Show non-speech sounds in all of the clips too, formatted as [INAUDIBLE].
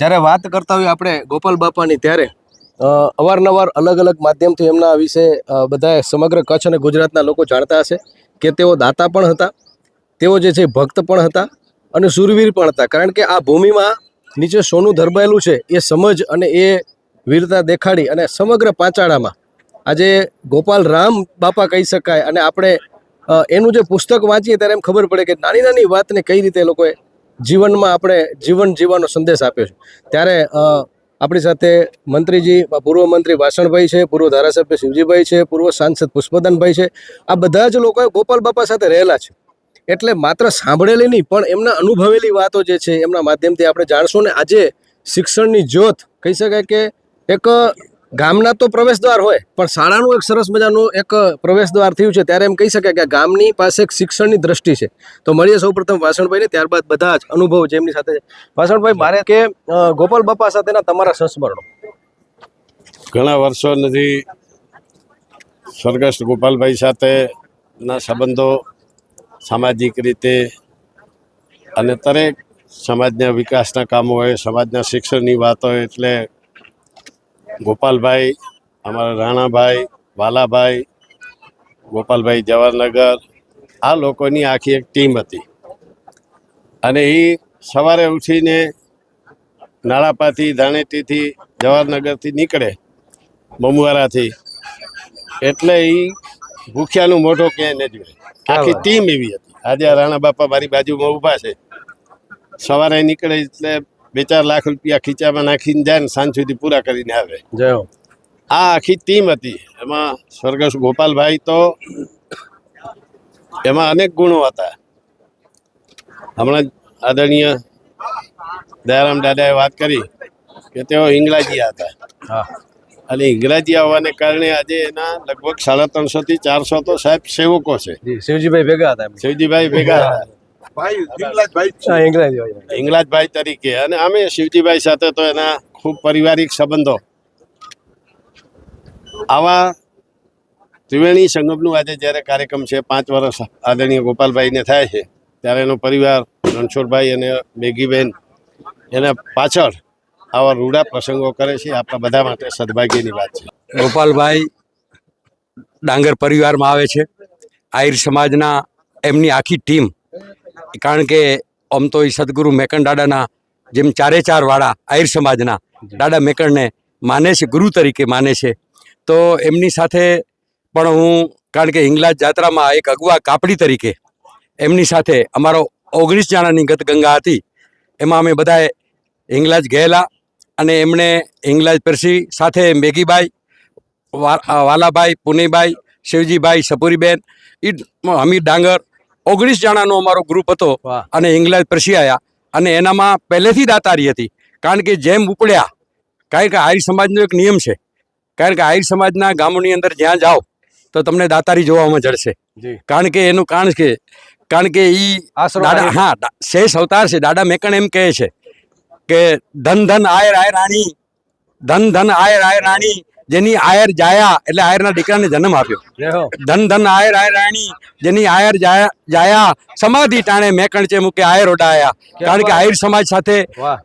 જ્યારે વાત કરતા હોઈએ આપણે ગોપાલ બાપાની ત્યારે અવારનવાર અલગ અલગ માધ્યમથી એમના વિશે અ, બધાએ સમગ્ર કચ્છ અને ગુજરાતના લોકો જાણતા હશે કે તેઓ દાતા પણ હતા તેઓ જે છે ભક્ત પણ હતા અને સુરવીર પણ હતા. કારણ કે આ ભૂમિમાં નીચે સોનું ધરબાયેલું છે એ સમજ અને એ વીરતા દેખાડી અને સમગ્ર પાંચાળામાં આજે ગોપાલ રામ બાપા કહી શકાય અને આપણે એનું જે પુસ્તક વાંચીએ ત્યારે એમ ખબર પડે કે નાની નાની વાતને કઈ રીતે લોકોએ જીવનમાં આપણે જીવન જીવવાનો સંદેશ આપ્યો છે. ત્યારે આપણી સાથે મંત્રીજી, પૂર્વ મંત્રી વાસણભાઈ છે, પૂર્વ ધારાસભ્ય શિવજીભાઈ છે, પૂર્વ સાંસદ પુષ્પદાનભાઈ છે. આ બધા જ લોકોએ ગોપાલ બાપા સાથે રહેલા છે. એટલે માત્ર સાંભળેલી નહીં, પણ એમના અનુભવેલી વાતો જે છે, એમના માધ્યમથી આપણે જાણશું ને આજે શિક્ષણની જ્યોત કહી શકાય કે એક ગામના તો પ્રવેશ દ્વાર હોય, પણ શાળાનું એક સરસ મજાનું એક પ્રવેશ દ્વાર થયું છે. ત્યારે એમ કહી શકાય કે ગામની પાસે એક શિક્ષણની દ્રષ્ટિ છે. તો મળીએ સૌપ્રથમ વાસણભાઈને, ત્યારબાદ બધા જ અનુભવ જેમની સાથે વાસણભાઈ, મારે કે ગોપાલ બાપા સાથેના તમારા સંસ્મરણો. ઘણા વર્ષો નથી સ્વર્ગસ્થ ગોપાલભાઈ સાથેના સંબંધો સામાજિક રીતે અને દરેક સમાજના વિકાસના કામો હોય, સમાજના શિક્ષણની વાત હોય, એટલે ગોપાલભાઈ અમારા રાણાભાઈ વાલાભાઈ ગોપાલભાઈ જવાહરનગર આ લોકોની આખી એક ટીમ હતી. અને એ સવારે ઉઠીને નાળાપાથી ધાણેટીથી જવાહરનગરથી નીકળે મમુવારાથી. એટલે એ ભૂખ્યાનું મોઢો ક્યાંય ન જોયે આખી ટીમ એવી હતી. આજે રાણા બાપા મારી બાજુમાં ઊભા છે. સવારે નીકળે એટલે બે ચાર લાખ રૂપિયા ખીચામાં નાખીને જાય ને સાંજ સુધી પૂરા કરીને આવે. જય આ આખી ટીમ હતી. એમાં સ્વર્ગસ્થ ગોપાલભાઈ તો એમાં અનેક ગુણો હતા. હમણાં આદરણીય દયારામ દાદાએ વાત કરી કે તેઓ ઇંગ્રાજી હતા. હા. અને ઇંગ્રાજી આવવાને કારણે આજે એના લગભગ સાડા ત્રણસો થી ચારસો તો સાહેબ સેવકો છે. શિવજીભાઈ ભેગા હતા શિવજીભાઈ ભેગા હતા. હા ઇંગ્રેજી હોય ઇંગલાજભાઈ તરીકે. અને અમે શિવજીભાઈ સાથે તો એના ખૂબ પારિવારિક સંબંધો. આવા ત્રિવેણી સંગમનું આજે જ્યારે કાર્યક્રમ છે પાંચ વર્ષ આદરણીય ગોપાલભાઈને થાય છે ત્યારે એનો પરિવાર રણછોડભાઈ અને મેગીબેન એના પાછળ આવા રૂડા પ્રસંગો કરે છે આપણા બધા માટે સદભાગ્યની વાત છે. ગોપાલભાઈ ડાંગર પરિવારમાં આવે છે. આહિર સમાજના એમની આખી ટીમ કારણ કે આમ તો એ સદગુરુ મેકણ દાદાના જેમ ચારે ચાર વાળા આહિર સમાજના દાદા મેકણને માને છે ગુરુ તરીકે માને છે. તો એમની સાથે પણ હું કારણ કે હિંગલાજ જાત્રામાં એક અગવા કાપડી તરીકે એમની સાથે અમારો ઓગણીસ જણાની ગત ગંગા હતી. એમાં અમે બધાએ હિંગલાજ ગયેલા અને એમણે હિંગલાજ પરસી સાથે મેગીબાઈ વાલાભાઈ પુનેભાઈ શિવજીભાઈ સપુરીબેન એ હમીર ડાંગર ઓગણીસ જણાનો અમારો ગ્રુપ હતો અને ઇંગ્લેન્ડ પરસી આવ્યા અને એનામાં પહેલેથી દાતારી હતી. કારણ કે જેમ ઉપડ્યા કારણ કે આહિર સમાજનો એક નિયમ છે. કારણ કે આહિર સમાજના ગામોની અંદર જ્યાં જાઓ તો તમને દાતારી જોવામાં જડશે કારણ કે એનું કારણ કે કારણ કે ઈ દાદા હા શેષ અવતાર છે. દાદા મેકણ એમ કહે છે કે ધન ધન આયર આય રાણી. ધન ધન આયર આય રાણી. જેની આયર જાયા એટલે આયરના દીકરાને જન્મ આપ્યો. ધન ધન આયર આય રાણી જેની આયર જાયા સમાધિ ટાણે મેકણ છે મૂકે આયર ઓડાયા કારણ કે આહિર સમાજ સાથે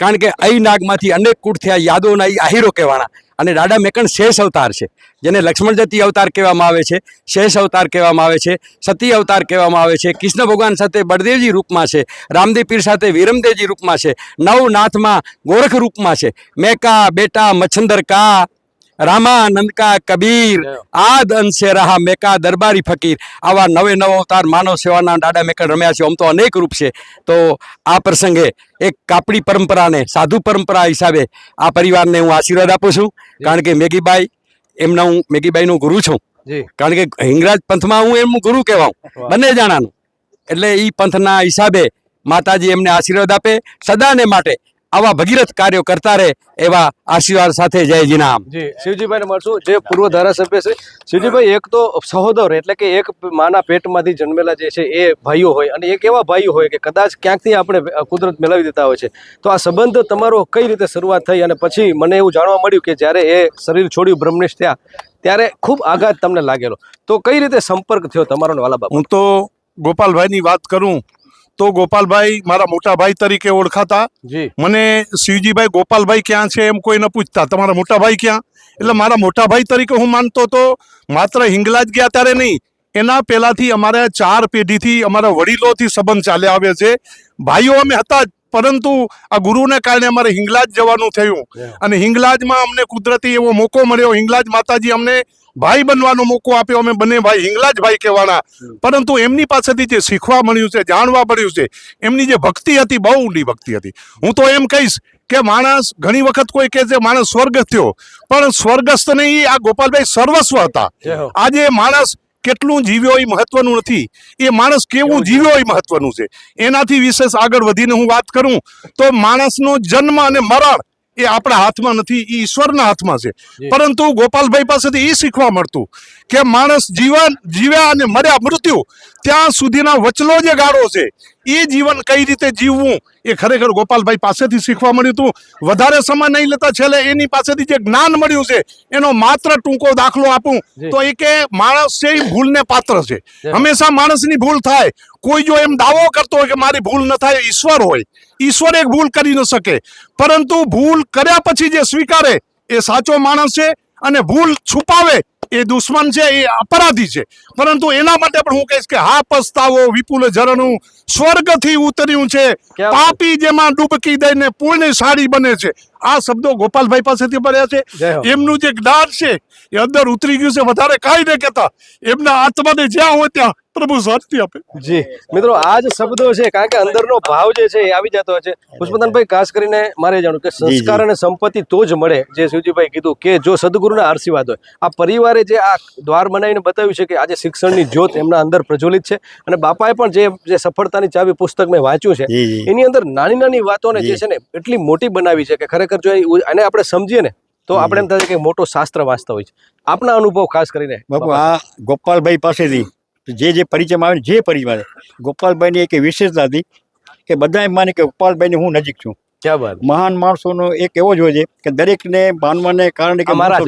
કારણ કે અહી નાગમાંથી અનેક કૂટ થયા યાદોના એ આહિરો કહેવાના. અને દાદા મેકણ શેષ અવતાર છે જેને લક્ષ્મણ જતી અવતાર કહેવામાં આવે છે શેષ અવતાર કહેવામાં આવે છે સતી અવતાર કહેવામાં આવે છે કૃષ્ણ ભગવાન સાથે બળદેવજી રૂપમાં છે રામદેવ પીર સાથે વીરમદેવજી રૂપમાં છે નવનાથમાં ગોરખ રૂપમાં છે મેકા બેટા મચ્છંદર કા રામાનંદ કા કબીર આદ અંશે રહા મેકા દરબારી ફકીર. આવા નવે નવ અવતાર માનવ સેવાના દાડા મેકડ રમ્યા છે. આમ તો અનેક રૂપ છે. તો આ પ્રસંગે એક કાપડી પરંપરાને સાધુ પરંપરા હિસાબે આ પરિવારને હું આશીર્વાદ આપું છું. કારણ કે મેગીબાઈ એમના હું મેગીબાઈનો ગુરુ છું. કારણ કે હિંગરાજ પંથમાં હું એમનું ગુરુ કહેવાઉં. બંને જણાનું. એટલે એ પંથના હિસાબે માતાજી એમને આશીર્વાદ આપે. સદાને માટે આવા ભગીરથ કાર્યો કરતા રહે એવા આશીર્વાદ સાથે જય નામ. જી શિવજીભાઈને મળશું. જે પૂર્વ ધારાસભ્ય છે શિવજીભાઈ એક તો સહોદર એટલે કે એક માના પેટમાંથી જન્મેલા જે છે એ ભાઈઓ હોય અને એક એવા ભાઈઓ હોય કે કદાચ ક્યાંકથી આપણે કુદરત મેળવી દેતા હોય છે. તો આ સંબંધ તમારો કઈ રીતે શરૂઆત થઈ અને પછી મને એવું જાણવા મળ્યું કે જ્યારે એ શરીર છોડ્યું બ્રહ્મનિષ્ઠ થયા ત્યારે ખૂબ આઘાત તમને લાગેલો. તો કઈ રીતે સંપર્ક થયો તમારો વાલા બાપા? હું તો ગોપાલભાઈની વાત કરું તો ગોપાલભાઈ મારા મોટા ભાઈ તરીકે ઓળખાતા. મને શિવજીભાઈ ગોપાલભાઈ ક્યાં છે એમ કોઈ ન પૂછતા. તમારા મોટા ભાઈ ક્યાં? એટલે મારા મોટા ભાઈ તરીકે હું માનતો તો માત્ર હિંગલાજ ગયા ત્યારે નહીં. એના પહેલાથી અમારા ચાર પેઢીથી અમારા વડીલોથી સંબંધ ચાલ્યા આવે છે. ભાઈઓ અમે હતા જ પરંતુ આ ગુરુને કારણે અમારે હિંગલાજ જવાનું થયું. અને હિંગલાજમાં અમને કુદરતી એવો મોકો મળ્યો. હિંગલાજ માતાજી અમને ભાઈ બનવાનો મોકો આપ્યો અમે બંને ભાઈ હિંગલાજ ભાઈ કહેવાના. પરંતુ એમની પાસેથી જે શીખવા મળ્યું છે જાણવા મળ્યું છે એમની જે ભક્તિ હતી બહુ ઊંડી ભક્તિ હતી. હું તો એમ કહીશ કે માણસ ઘણી વખત કોઈ કહે છે માણસ સ્વર્ગ થયો. પણ સ્વર્ગસ્થ નહીં આ ગોપાલભાઈ સર્વસ્વ હતા. આજે માણસ કેટલું જીવ્યો એ મહત્વનું નથી. એ માણસ કેવું જીવ્યો એ મહત્વનું છે. એનાથી વિશેષ આગળ વધીને હું વાત કરું તો માણસનો જન્મ અને મરણ એ આપણા હાથમાં નથી એ ઈશ્વરના હાથમાં છે. પરંતુ ગોપાલભાઈ પાસેથી એ શીખવા મળતું કે માણસ જીવન જીવ્યા અને મર્યા મૃત્યુ ત્યાં સુધીના વચલો જે ગાળો છે એ જીવન કઈ રીતે જીવવું એ ખરેખર ગોપાલભાઈ પાસેથી શીખવા મળ્યું હતું. વધારે સમય નહીં લેતા છેલ્લે એની પાસેથી જે જ્ઞાન મળ્યું છે એનો માત્ર ટૂંકો દાખલો આપું. તો એ કે માણસ છે એ ભૂલને પાત્ર છે. હંમેશા માણસની ભૂલ થાય. કોઈ જો એમ દાવો કરતો હોય કે મારી ભૂલ ન થાય ઈશ્વર હોય. ઈશ્વર એક ભૂલ કરી ન શકે. પરંતુ ભૂલ કર્યા પછી જે સ્વીકારે એ સાચો માણસ છે અને ભૂલ છુપાવે એ દુશ્મન છે એ અપરાધી છે. પરંતુ એના માટે પણ હું કહીશ કે હા પસ્તાવો વિપુલ ઝરણું સ્વર્ગથી ઉતર્યું છે. પાપી જેમાં ડૂબકી દઈને પૂર્ણ સાડી બને છે. આ શબ્દો ગોપાલભાઈ પાસેથી ભર્યા છે. એમનું જે જ્ઞાન છે એ અંદર ઉતરી ગયું છે. વધારે કાંઈ નહીં કહેતા. એમના આત્માને જ્યાં હોય ત્યાં પ્રભુ શાંતિ આપે. જી મિત્રો આ જ શબ્દો છે કારણ કે અંદરનો ભાવ જે છે એ આવી જતો છે. પુષ્પતનભાઈ ખાસ કરીને મારે જાણવું કે સંસ્કાર અને સંપત્તિ તો જ મળે જે શિવજીભાઈ કીધું કે જો સદગુરુના આશીર્વાદ હોય. આ પરિવારે જે આ દ્વાર બનાવીને બતાવ્યું છે કે આજે શિક્ષણની જ્યોત એમના અંદર પ્રજ્વલિત છે અને બાપાએ પણ જે જે સફળતાની ચાવી પુસ્તક મેં વાંચ્યું છે એની અંદર નાની નાની વાતોને જે છે ને એટલી મોટી બનાવી છે કે ખરેખર જો એને આપણે સમજીએ ને તો આપણે એમ થાય કે મોટો શાસ્ત્ર વાંચતા હોય છે. આપના અનુભવ ખાસ કરીને બાપુ. આ ગોપાલભાઈ પાસેથી જે જે પરિચયમાં આવે ને જે પરિચય આવે. ગોપાલભાઈની એક વિશેષતા હતી કે બધા એમ માને કે ગોપાલભાઈને હું નજીક છું. મહાન માણસોનો એક એવો જ હોય છે કે દરેકને માનવાને કારણે કે મારા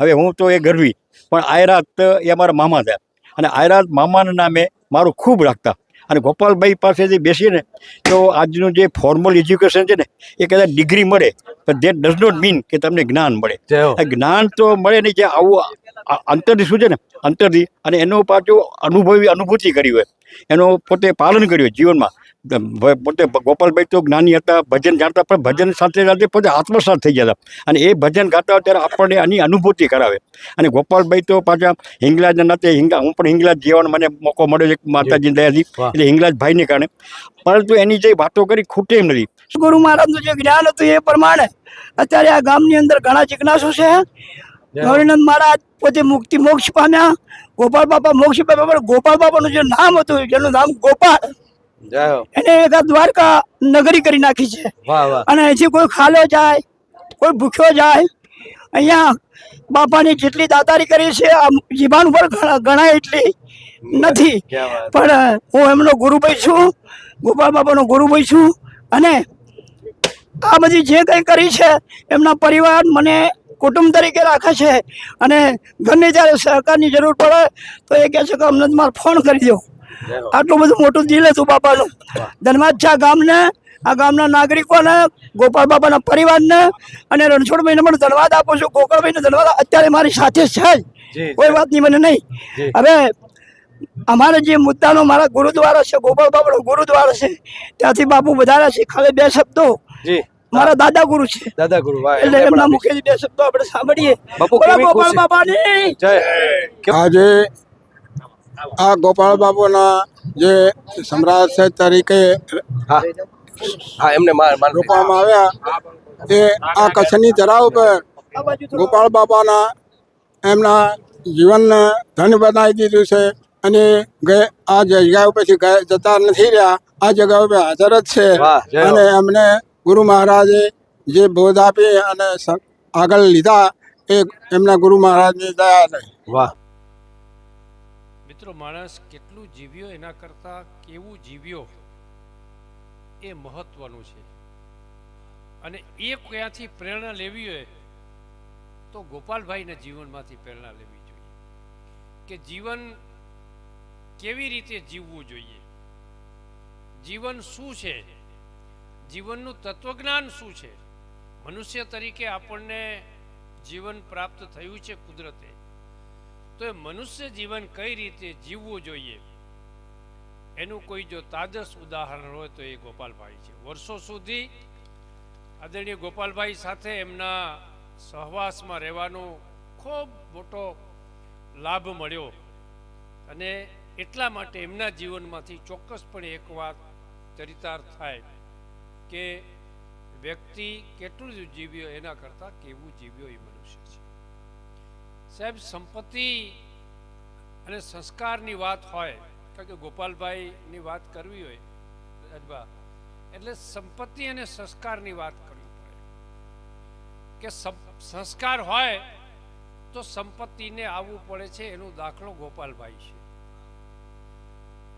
હવે હું તો એ ગરવી પણ આયરાત એ અમારા મામા હતા અને આયરાત મામાના નામે મારું ખૂબ રાખતા. અને ગોપાલભાઈ પાસેથી બેસીએ ને તો આજનું જે ફોર્મલ એજ્યુકેશન છે ને એ કદાચ ડિગ્રી મળે પણ દેટ ડઝ નોટ મીન કે તમને જ્ઞાન મળે. જ્ઞાન તો મળે નહીં જે આવું આ- અંતરથી શું છે ને અંતરથી અને એનો પાછું અનુભવી અનુભૂતિ કરી હોય એનો પોતે પાલન કર્યું હોય જીવનમાં પોતે ગોપાલભાઈ તો જ્ઞાની હતા ભજન જાણતા પણ ભજન સાથે સાથે પોતે આત્મસાત થઈ ગયા હતા. અને એ ભજન ગાતા હોય ત્યારે આપણને આની અનુભૂતિ કરાવે. અને ગોપાલભાઈ તો પાછા હિંગલાજના નાતે હિંગલા હું પણ હિંગલાજ જીવવાનો મને મોકો મળ્યો છે માતાજી દયાથી. એટલે હિંગલાજ ભાઈને કારણે. પરંતુ એની જે વાતો કરી ખૂટે એમ નથી. ગુરુ મહારાજનું જે જ્ઞાન હતું એ પ્રમાણે અત્યારે આ ગામની અંદર ઘણા જિજ્ઞાસુ છે. ગૌરીનંદ મહારાજ પોતે મુક્તિ મોક્ષ પામ્યા. ગોપાલ બાપા મોક્ષ પામ્યા પણ ગોપાલ બાપાનું જે નામ હતું જેનું નામ ગોપાલ એને એક દ્વારકા નગરી કરી નાખી છે. અને અહીંથી કોઈ ખાલો જાય કોઈ ભૂખ્યો જાય અહીંયા બાપાની જેટલી દાતારી કરી છે આ જીવાન ઉપર ઘણા ગણાય એટલી નથી. પણ હું એમનો ગુરુભાઈ છું ગોપાલ ગુરુ ગુરુભાઈ છું અને આ બધી જે કંઈ કરી છે એમના પરિવાર મને કુટુંબ તરીકે રાખે છે. અને ઘરની જ્યારે સહકારની જરૂર પડે તો એ કહે છે કે અમને તમારો ફોન કરી દો. આટલું બધું મોટું દિલ હતું બાપાનું. ધન્યવાદ છે આ ગામને આ ગામના નાગરિકોને ગોપાલ બાપાના પરિવારને અને રણછોડભાઈને પણ ધન્યવાદ આપું છું. ગોકળભાઈને ધન્યવાદ અત્યારે મારી સાથે છે જ. કોઈ વાત નહીં મને નહીં. હવે અમારે જે મુદ્દાનો મારા ગુરુદ્વારા છે ગોપાલ બાપાનો ગુરુદ્વારા છે ત્યાંથી બાપુ વધારે છે. ખાલી બે શબ્દો. મારા દાદા ગુરુ છે. દાદા ગુરુ એટલે એમના. મુખેથી બે શબ્દો આપણે સાંભળીએ. બાપુ બોલો કેવી ગોપાલ બાપાની. આજે આ ગોપાળ બાબુના જે સમ્રાટ સાહેબ તરીકે હા. હા એમને રોપવામાં આવ્યા એ આ કચ્છની ધરા ઉપર ગોપાલ બાબાના એમના જીવનને ધન બનાવી દીધું છે અને આ જગ્યા ઉપરથી ગયા જતા નથી રહ્યા આ જગ્યા ઉપર હાજર જ છે. અને એમને ગુરુ મહારાજે જે બોધ આપી અને આગળ લીધા એ એમના ગુરુ મહારાજની દયા થઈ. વાહ. મિત્રો માણસ કેટલું જીવ્યો એના કરતાં કેવું જીવ્યો એ મહત્વનું છે. અને એ ક્યાંથી પ્રેરણા લેવી હોય તો ગોપાલભાઈના જીવનમાંથી પ્રેરણા લેવી જોઈએ. કે જીવન કેવી રીતે જીવવું જોઈએ? જીવન શું છે? જીવનનું તત્વજ્ઞાન શું છે? મનુષ્ય તરીકે આપણને જીવન પ્રાપ્ત થયું છે કુદરતે. તો એ મનુષ્ય જીવન કઈ રીતે જીવવું જોઈએ? એનું કોઈ જો તાજસ ઉદાહરણ હોય તો એ ગોપાલભાઈ છે. વર્ષો સુધી આદરણીય ગોપાલભાઈ સાથે એમના સહવાસમાં રહેવાનો ખૂબ મોટો લાભ મળ્યો અને એટલા માટે એમના જીવનમાંથી ચોક્કસપણે એક વાત ચરિતાર્થ થાય કે વ્યક્તિ કેટલું જીવ્યો એના કરતાં કેવું જીવ્યો એ મનુષ્ય છે. સાહેબ, સંપત્તિ અને સંસ્કારની વાત હોય કારણ કે ગોપાલભાઈની વાત કરવી હોય, અજબા, એટલે સંપત્તિ અને સંસ્કારની વાત કરવી પડે. કે સંસ્કાર હોય, તો સંપત્તિને આવવું પડે છે, એનો દાખલો ગોપાલભાઈ છે.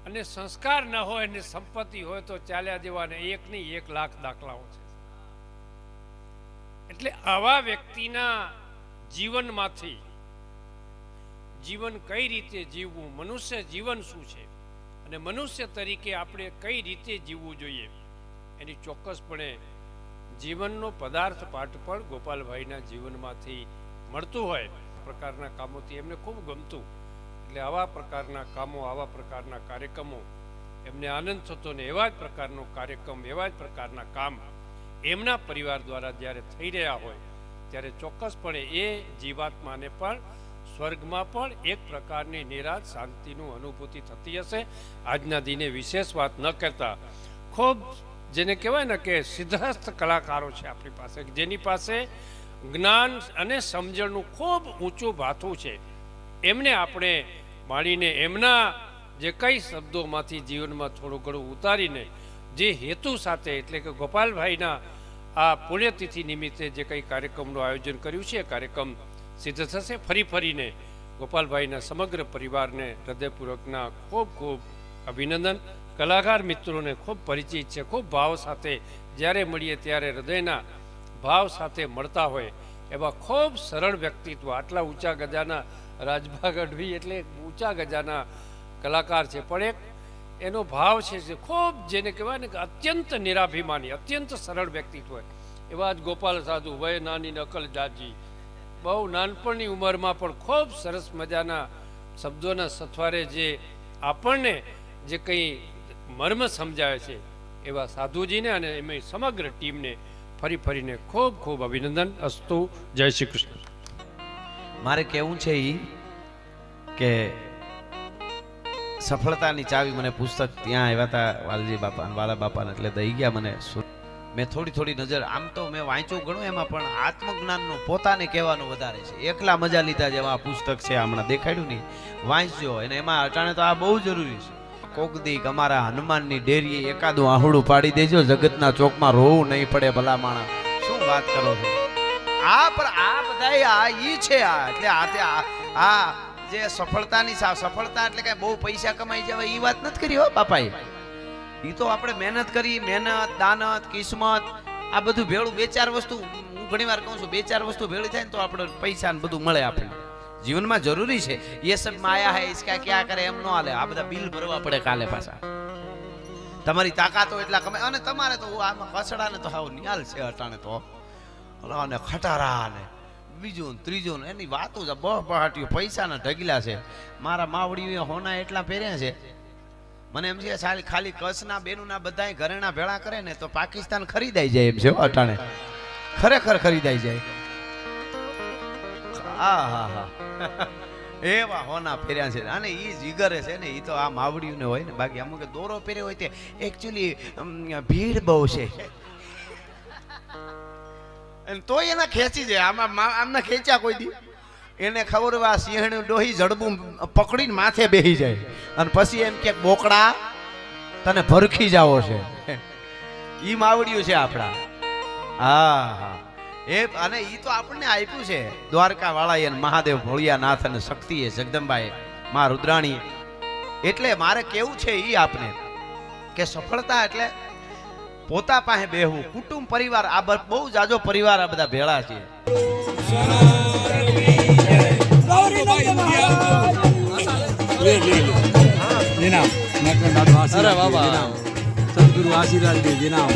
અને સંસ્કાર ન હોય ને સંપત્તિ હોય, તો ચાલ્યા દેવાને એક નહીં, એક લાખ દાખલાઓ છે. એટલે આવા વ્યક્તિના જીવનમાંથી જીવન કઈ રીતે જીવવું, મનુષ્ય જીવન શું છે? અને મનુષ્ય તરીકે આપણે કઈ રીતે જીવવું જોઈએ? એની ચોક્કસપણે જીવનનો પદાર્થ પાઠ પણ ગોપાલભાઈના જીવનમાંથી મળતું હોય પ્રકારના કામોથી એમને ખૂબ ગમતું. એટલે આવા પ્રકારના કામો, આવા પ્રકારના કાર્યક્રમો એમને આનંદ થતો ને એવા જ પ્રકારનો કાર્યક્રમ, એવા જ પ્રકારના કામ એમના પરિવાર દ્વારા જ્યારે થઈ રહ્યા હોય, ત્યારે ચોક્કસપણે એ જીવાત્માને પણ સ્વર્ગમાં પણ એક પ્રકારની નિરાશ શાંતિનું અનુભૂતિ થતી હશે. આજના દિને વિશેષ વાત ન કરતા. ખૂબ જેને કહેવાય ને કે સિદ્ધસ્થ કલાકારો છે આપણી પાસે, જેની પાસે જ્ઞાન અને સમજણનું ખૂબ ઊંચું ભાથું છે. એમને આપણે માણીને એમના જે કઈ શબ્દોમાંથી જીવનમાં થોડું ઘણું ઉતારીને જે હેતુ સાથે, એટલે કે ગોપાલભાઈના આ પુણ્યતિથિ નિમિત્તે જે કંઈ કાર્યક્રમનું આયોજન કર્યું છે, એ કાર્યક્રમ સિદ્ધ થશે. ફરી ફરીને ગોપાલભાઈના સમગ્ર પરિવારને હૃદયપૂર્વકના ખૂબ ખૂબ અભિનંદન. કલાકાર મિત્રોને ખૂબ પરિચિત છે, ખૂબ ભાવ સાથે જ્યારે મળીએ ત્યારે હૃદયના ભાવ સાથે મળતા હોય એવા ખૂબ સરળ વ્યક્તિત્વ. આટલા ઊંચા ગજાના રાજભા ગઢવી એટલે ઊંચા ગજાના કલાકાર છે. પણ એક એનો ભાવ છે જે ખૂબ જેને કહેવાય ને કે અત્યંત નિરાભિમાની, અત્યંત સરળ વ્યક્તિત્વ એવા જ ગોપાલ સાધુ, વય, નાની, નકલ, જાજી બહુ નાનપણની ઉંમરમાં પણ ખૂબ સરસ મજાના શબ્દોના સથવારે જે આપણને જે કંઈ મર્મ સમજાવે છે એવા સાધુજીને અને એમની સમગ્ર ટીમને ફરી ફરીને ખૂબ ખૂબ અભિનંદન. અસ્તુ. જય શ્રી કૃષ્ણ. મારે કહેવું છે એ કે સફળતાની ચાવી મને પુસ્તક ત્યાં આવ્યા હતા વાલજી બાપા વાલા બાપાને એટલે દઈ ગયા મને મેં થોડી થોડી નજર, આમ તો મેં વાંચ્યું ઘણું એમાં, પણ આત્મજ્ઞાનનું પોતાને કહેવાનું વધારે છે. એકલા મજા લીધા જેવા પુસ્તક છે, હમણાં દેખાડ્યું નહીં. વાંચજો અને એમાં અટાણે તો આ બહુ જરૂરી છે. કોક દીક અમારા હનુમાનની ડેરીએ એકાદું આહુડું પાડી દેજો, જગતના ચોકમાં રોવું નહીં પડે ભલા માણા શું વાત કરો છો? આ પર આ બધા આ ઈ છે આ, એટલે આ તે આ જે સફળતાની સફળતા એટલે કે બહુ પૈસા કમાઈ જવાય એ વાત નથી કરી હો બાપાએ. ઈ તો આપણે મહેનત કરી, મહેનત, દાનત, કિસ્મત, આ બધું ભેળું, બે ચાર વસ્તુ, હું ઘણી વાર કહું છું, બે ચાર વસ્તુ ભેળી થાય ને તો આપણે પૈસા ને બધું મળે આપણને. જીવનમાં જરૂરી છે. એ સબ માયા હે ઇસકા ક્યાં કરે, એમ ન હાલે. આ બધા બિલ ભરવા પડે કાલે પાછા. તમારી તાકાતો એટલા કમાય અને તમારે તો આમાં કસડા ને તો હાવ નિહાલ છે અટાણે તો. અને ખટારા ને બીજું ત્રીજું એની વાતો જ બહ બહાટીઓ પૈસાના ઢગલા છે. મારા માવડીઓ હોના એટલા પહેર્યા છે. મને એમ છે ખાલી ખાલી કચ્છના, બેનુના બધાય ઘરેણા ભેળા કરે ને તો પાકિસ્તાન ખરીદાઈ જાય એમ છે અટાણે. ખરેખર ખરીદાઈ જાય. આ હા હા. એવા હોના ફેર્યા છે. અને એ જીગરે છે ને એ તો આ માવડિયું ને હોય ને, બાકી અમુક દોરો પહેર્યો હોય તે એકચ્યુઅલી ભીડ બહુ છે. તોય એના ખેંચી જાય. આમાં, આમના ખેંચ્યા કોઈ દી? એને ખબર આ સિંહણ ડોહી જડબું પકડીને માથે બેહી જાય. અને પછી એમ કે, બોકડા, તને ભરખી જાવો છે. [LAUGHS] એ માવડિયું છે આપણા. હા હા. એ અને એ તો આપણને આપ્યું છે. દ્વારકા વાળાએ મહાદેવ ભોળિયાનાથ અને શક્તિએ, જગદંબાએ, મા રુદ્રાણી એટલે મારે કેવું છે એ આપને કે સફળતા એટલે પોતા પાસે બેહવું. કુટુંબ પરિવાર, આ બહુ જાજો પરિવાર આ બધા ભેળા છે. અરે બાબા આશીર્વાદ દે જેના